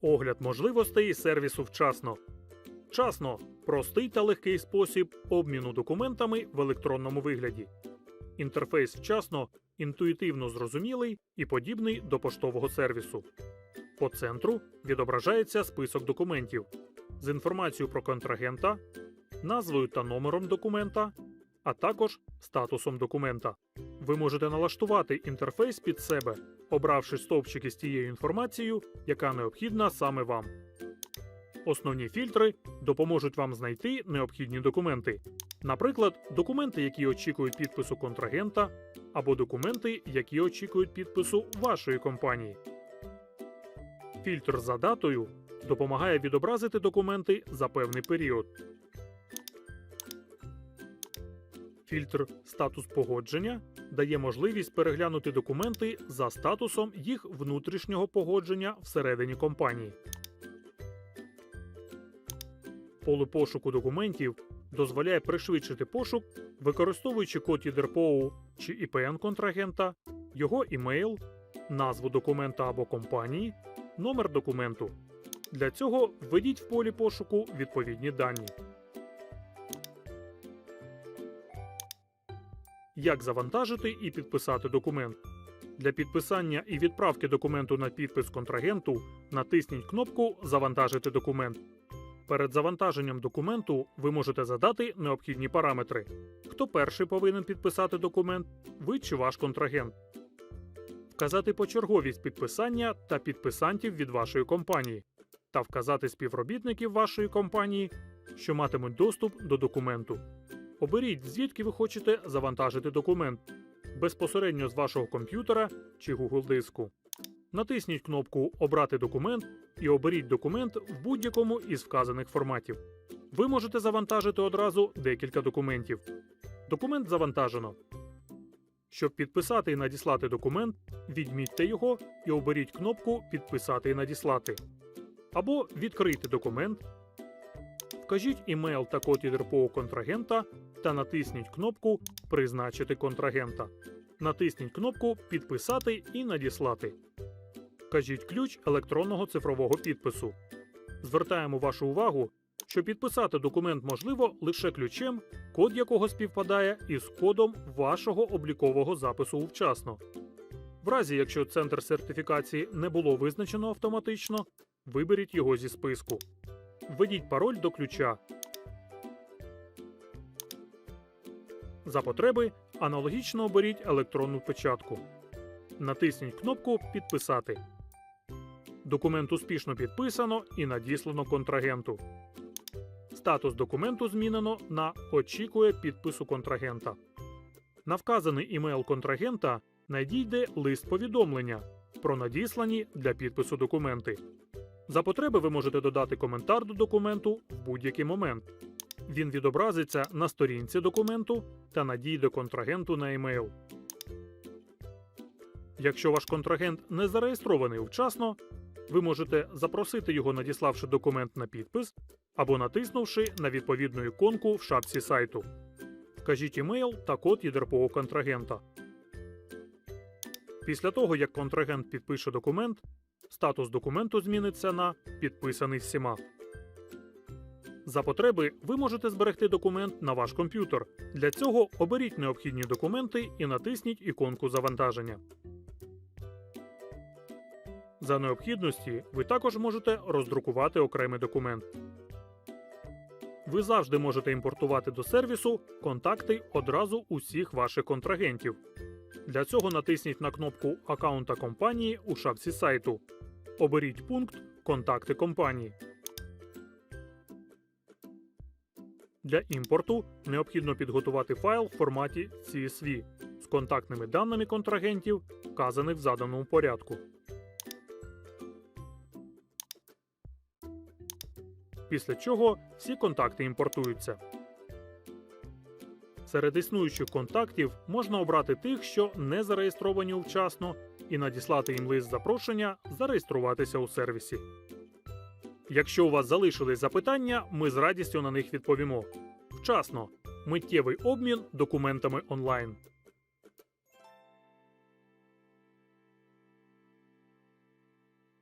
Огляд можливостей сервісу вчасно. Вчасно простий та легкий спосіб обміну документами в електронному вигляді. Інтерфейс вчасно інтуїтивно зрозумілий і подібний до поштового сервісу. По центру відображається список документів з інформацією про контрагента, назвою та номером документа, а також статусом документа. Ви можете налаштувати інтерфейс під себе, обравши стовпчики з тією інформацією, яка необхідна саме вам. Основні фільтри допоможуть вам знайти необхідні документи, наприклад, документи, які очікують підпису контрагента, або документи, які очікують підпису вашої компанії. Фільтр за датою допомагає відобразити документи за певний період. Фільтр Статус погодження дає можливість переглянути документи за статусом їх внутрішнього погодження всередині компанії. Поле пошуку документів дозволяє пришвидшити пошук, використовуючи код ЄДРПОУ чи IPN контрагента, його імейл, назву документа або компанії, номер документу. Для цього введіть в полі пошуку відповідні дані. Як завантажити і підписати документ. Для підписання і відправки документу на підпис контрагенту натисніть кнопку Завантажити документ. Перед завантаженням документу ви можете задати необхідні параметри. Хто перший повинен підписати документ, ви чи ваш контрагент. Вказати почерговість підписання та підписантів від вашої компанії та вказати співробітників вашої компанії, що матимуть доступ до документу. Оберіть, звідки ви хочете завантажити документ безпосередньо з вашого комп'ютера чи Google диску. Натисніть кнопку Обрати документ і оберіть документ в будь-якому із вказаних форматів. Ви можете завантажити одразу декілька документів. Документ завантажено. Щоб підписати і надіслати документ, відмітьте його і оберіть кнопку Підписати і надіслати. Або відкрийте документ. Вкажіть імейл та код ЄДРПО контрагента та натисніть кнопку Призначити контрагента. Натисніть кнопку Підписати і надіслати. Вкажіть ключ електронного цифрового підпису. Звертаємо вашу увагу, що підписати документ можливо лише ключем, код якого співпадає із кодом вашого облікового запису вчасно. В разі, якщо центр сертифікації не було визначено автоматично, виберіть його зі списку. Введіть пароль до ключа. За потреби аналогічно оберіть електронну печатку. Натисніть кнопку Підписати. Документ успішно підписано і надіслано контрагенту. Статус документу змінено на Очікує підпису контрагента. На вказаний імейл контрагента надійде лист повідомлення про надіслані для підпису документи. За потреби ви можете додати коментар до документу в будь-який момент. Він відобразиться на сторінці документу та надійде контрагенту на емейл. Якщо ваш контрагент не зареєстрований вчасно, ви можете запросити його, надіславши документ на підпис або натиснувши на відповідну іконку в шапці сайту. Вкажіть імейл та код ЄДРПО контрагента. Після того, як контрагент підпише документ, статус документу зміниться на підписаний всіма. За потреби ви можете зберегти документ на ваш комп'ютер. Для цього оберіть необхідні документи і натисніть іконку завантаження. За необхідності ви також можете роздрукувати окремий документ. Ви завжди можете імпортувати до сервісу контакти одразу усіх ваших контрагентів. Для цього натисніть на кнопку аккаунта компанії у шапці сайту. Оберіть пункт Контакти компанії. Для імпорту необхідно підготувати файл в форматі CSV з контактними даними контрагентів, вказаних в заданому порядку. Після чого всі контакти імпортуються. Серед існуючих контактів можна обрати тих, що не зареєстровані вчасно, і надіслати їм лист запрошення зареєструватися у сервісі. Якщо у вас залишились запитання, ми з радістю на них відповімо. Вчасно. Миттєвий обмін документами онлайн.